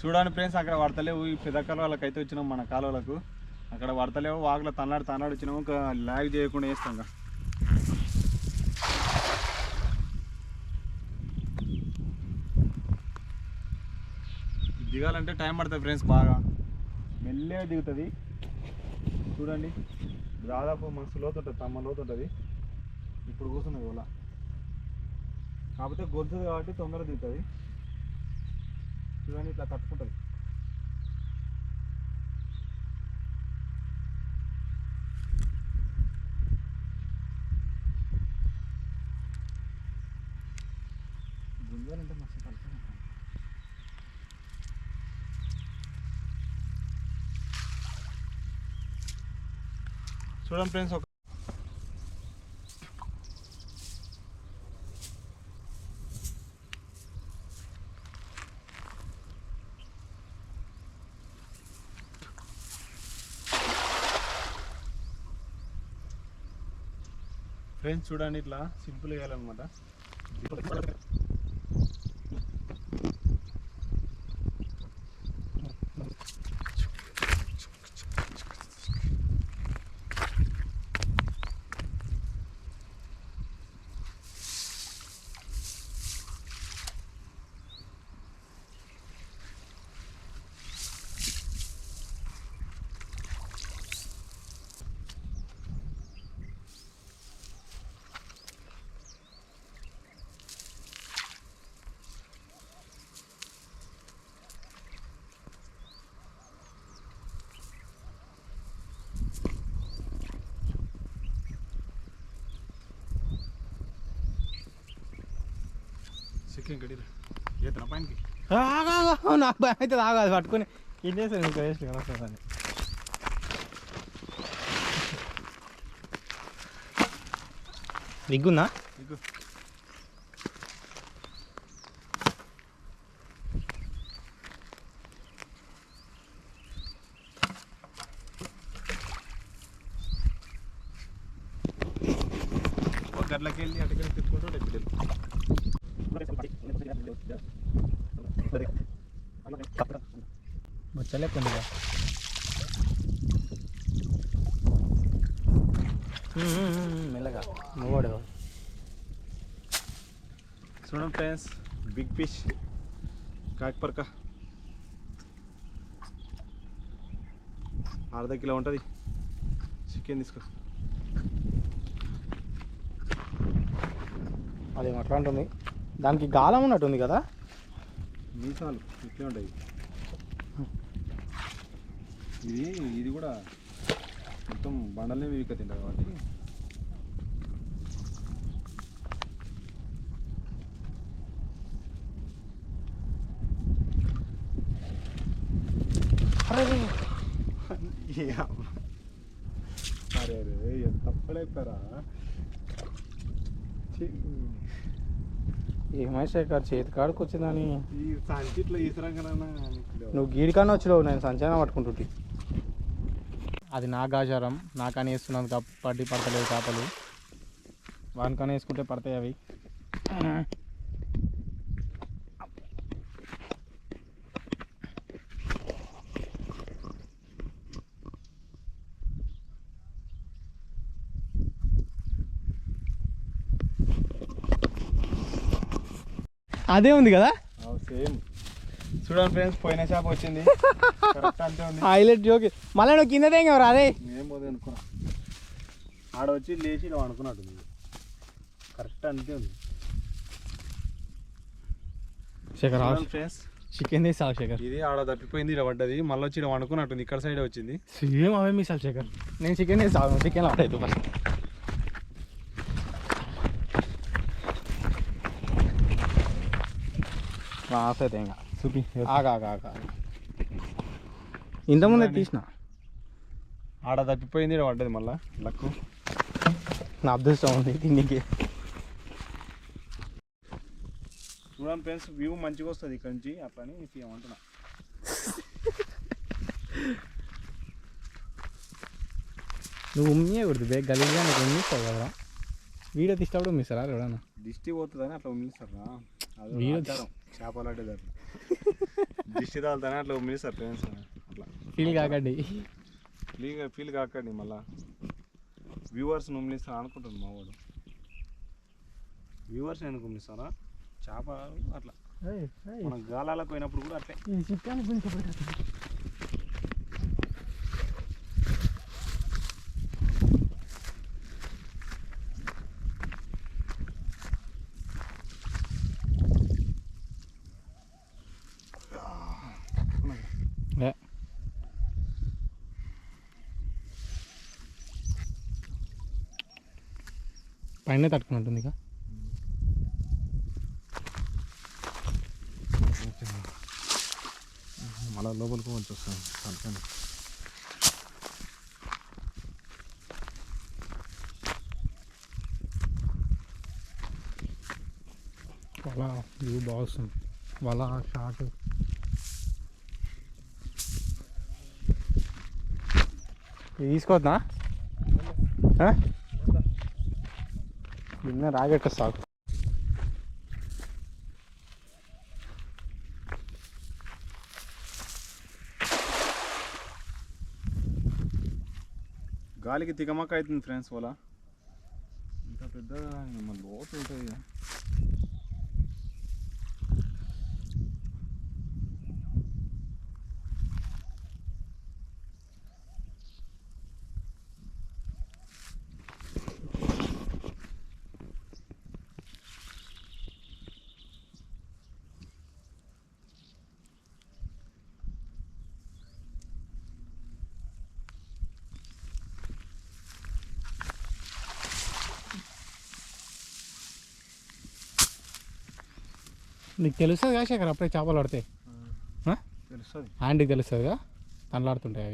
చూడండి ఫ్రెండ్స్ అక్కడ పడతలేవు ఈ పెద్ద కాలువలకు అయితే వచ్చినాం మన కాలువలకు. అక్కడ పడతలేవు వాగులో తన్నాడు తన్నాడు వచ్చినాము ఒక లాగ్ చేయకుండా వేస్తాం దిగాలంటే టైం పడుతుంది ఫ్రెండ్స్ బాగా. మెల్లగా దిగుతుంది. చూడండి. దాదాపు మనసు లోతు ఉంటుంది తమ్మ లోతు ఉంటుంది ఇప్పుడు కూర్చున్నది ఓలా. కాకపోతే గొలుతుంది కాబట్టి తొందరగా దిగుతుంది. చూడండి ఇట్లా తట్టుకుంటుంది. గుంజాలంటే మస్తు కలుపుతుంది చూడండి ఫ్రెండ్స్ ఫ్రెండ్స్ చూడండి ఇట్లా సింపుల్ వేయాలన్నమాట నాకు భయం అయితే ఆగాది పట్టుకొని ఏం ఇంకా వేస్ట్ కదా అని. దిగ్గుందా? ఇగు గట్లకి వెళ్ళి అటుకెళ్ళి తిప్పుకుంటూ బిడ్డలు బొచ్చలే కొంచెం మెల్లగా మూవాడు చూడండి ఫ్రెండ్స్ బిగ్ ఫిష్ కాకపరక అర్ధ కిలో ఉంటుంది చికెన్ తీసుకో అది అట్లా ఉంటుంది దానికి గాలం ఉన్నట్టుంది కదా? మీసాలు ఇట్లే ఉంటాయి ఇది ఇది కూడా మొత్తం బండలే వీక తింటారు కాబట్టి. అరే. అరే ఎంత తప్పలేపారా ఏమైనా చేతి కాడికి వచ్చిందని ఈ సంచిట్లో ఈసరంగా నువ్వు గీడికన్నా వచ్చినావు నేను సంచలనం పట్టుకుంటుంటి. అది నా గాచారం నాకని వేస్తున్నాను కప్ పట్టి పడతలేవు చేపలు వానికని వేసుకుంటే పడతాయి అవి. అదే ఉంది కదా? సేమ్. చూడండి ఫ్రెండ్స్ పోయిన చేప వచ్చింది. హైలైట్ జోకి మళ్ళీ నువ్వు కింద తెంగవరా అదే. నేను పోతే అనుకున్నా ఆడ వచ్చి లేచి ఇలా అనుకున్నట్టు కరెక్ట్ అంతే ఉంది. శేఖర్ ఫ్రెండ్స్ చికెన్ తీసావు శేఖర్. ఇది ఆడ తప్పిపోయింది ఇలా పడ్డది. మళ్ళీ వచ్చి అనుకున్నట్టుంది ఇక్కడ సైడ్ వచ్చింది. సేమ్ అవే మిసాల్ శేఖర్. నేను చికెన్ తీసావు చికెన్ అవుతుంది ఫస్ట్. వాసైతే ఇంకా. చూపి ఆగా ఆగా ఆగా ఇంతకుముందే. తీసిన? ఆడ తప్పిపోయింది పడ్డది మళ్ళా లక్కు. నా అదృష్టం ఉంది తిండికి చూడండి ఫ్రెండ్స్ వ్యూ మంచిగా వస్తుంది ఇక్కడ నుంచి అట్లని తీయమంటున్నా నువ్వు ఉమ్మియే కొడుతు బే గలీజ్గా నీకు ఉమ్మిస్తావు కదరా వీడియో తీసేటప్పుడు ఉమ్మిస్తారా ఎవడన్నా దిష్టి పోతుందని అట్లా ఉమ్మిస్తారా చేపలు అంటే దిష్టి తాగుతానే అట్లా ఉమ్మేస్తారు ఫ్రెండ్స్. అట్లా. ఫీల్ కాకండి. ఫీల్ ఫీల్ కాకండి మళ్ళా. వ్యూవర్స్ ఉమ్మలిస్తాను అనుకుంటాను మా వాడు. వ్యూవర్స్ ఎందుకు ఉమ్మలిస్తారా చేప అట్లా. మనం గాలాలకు పోయినప్పుడు కూడా అట్లే. పైన తట్టుకున్నట్టుంది ఇక. మళ్ళీ లోపలికి వచ్చి వస్తాను అందుకని వల వ్యూ బాగా వస్తుంది. వల షార్ట్ తీసుకోవద్దా? నిన్న రాగట్ట సాకు. గాలికి తికమక్క అవుతుంది ఫ్రెండ్స్ వాళ్ళ ఇంత పెద్ద మన లోతు ఉంటుంది నీకు తెలుస్తుంది కదా శేఖర్ అప్పుడే చేపలు పడితే ఆ? తెలుస్తుంది. హ్యాండ్కి తెలుస్తుంది కదా తనలాడుతుంటాయి